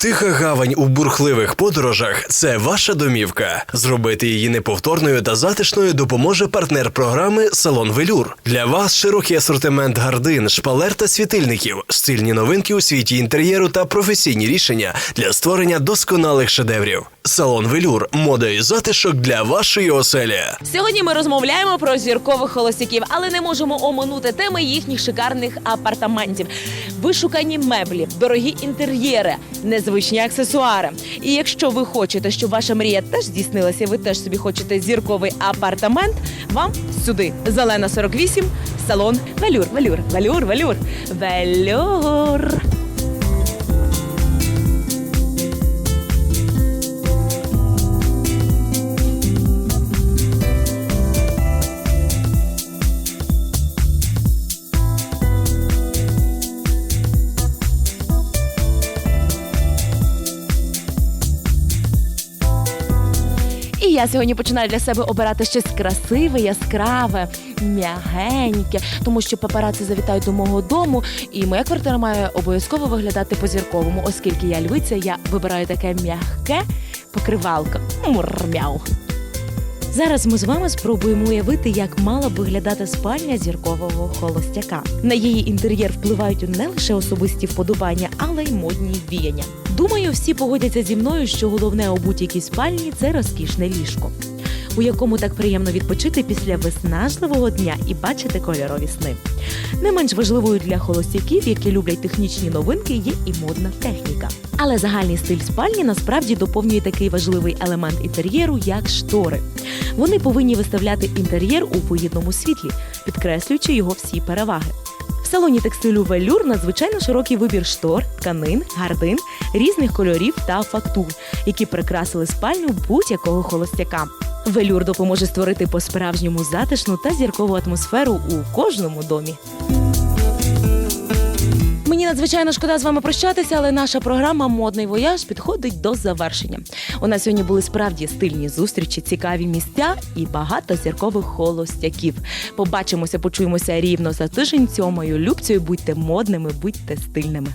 Тиха гавань у бурхливих подорожах це ваша домівка. Зробити її неповторною та затишною допоможе партнер програми Салон Велюр. Для вас широкий асортимент гардин, шпалер та світильників, стильні новинки у світі інтер'єру та професійні рішення для створення досконалих шедеврів. Салон Велюр мода і затишок для вашої оселі. Сьогодні ми розмовляємо про зіркових холостяків, але не можемо оминути теми їхніх шикарних апартаментів. Вишукані меблі, дорогі інтер'єри, незвичні аксесуари. І якщо ви хочете, щоб ваша мрія теж здійснилася, ви теж собі хочете зірковий апартамент, вам сюди. Зелена 48, салон Велюр, Велюр, Велюр, Велюр, Велюр. І я сьогодні починаю для себе обирати щось красиве, яскраве, м'ягеньке, тому що папараці завітають до мого дому, і моя квартира має обов'язково виглядати по-зірковому, оскільки я львиця, я вибираю таке м'яке покривалко. Мурмяу. Зараз ми з вами спробуємо уявити, як мала б виглядати спальня зіркового холостяка. На її інтер'єр впливають не лише особисті вподобання, але й модні віяння. Думаю, всі погодяться зі мною, що головне у будь-якій спальні це розкішне ліжко, у якому так приємно відпочити після виснажливого дня і бачити кольорові сни. Не менш важливою для холостяків, які люблять технічні новинки, є і модна техніка. Але загальний стиль спальні насправді доповнює такий важливий елемент інтер'єру, як штори. Вони повинні виставляти інтер'єр у вигідному світлі, підкреслюючи його всі переваги. В салоні текстилю Велюр надзвичайно широкий вибір штор, тканин, гардин, різних кольорів та фактур, які прикрасили спальню будь-якого холостяка. Велюр допоможе створити по-справжньому затишну та зіркову атмосферу у кожному домі. Мені надзвичайно шкода з вами прощатися, але наша програма Модний вояж підходить до завершення. У нас сьогодні були справді стильні зустрічі, цікаві місця і багато зіркових холостяків. Побачимося, почуємося рівно за тиждень. Цьомою любцею будьте модними, будьте стильними.